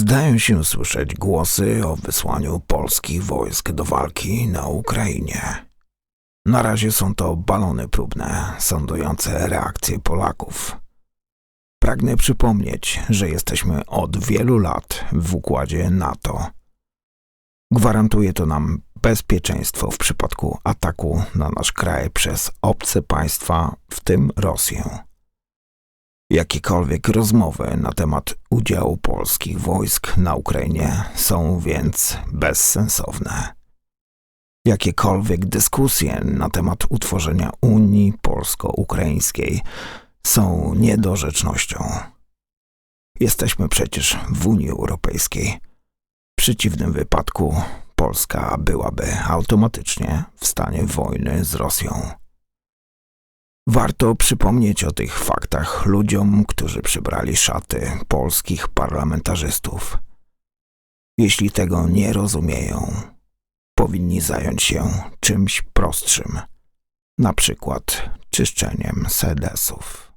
Zdają się słyszeć głosy o wysłaniu polskich wojsk do walki na Ukrainie. Na razie są to balony próbne, sądujące reakcje Polaków. Pragnę przypomnieć, że jesteśmy od wielu lat w układzie NATO. Gwarantuje to nam bezpieczeństwo w przypadku ataku na nasz kraj przez obce państwa, w tym Rosję. Jakiekolwiek rozmowy na temat udziału polskich wojsk na Ukrainie są więc bezsensowne. Jakiekolwiek dyskusje na temat utworzenia Unii Polsko-Ukraińskiej są niedorzecznością. Jesteśmy przecież w Unii Europejskiej. W przeciwnym wypadku Polska byłaby automatycznie w stanie wojny z Rosją. Warto przypomnieć o tych faktach ludziom, którzy przybrali szaty polskich parlamentarzystów. Jeśli tego nie rozumieją, powinni zająć się czymś prostszym, na przykład czyszczeniem sedesów.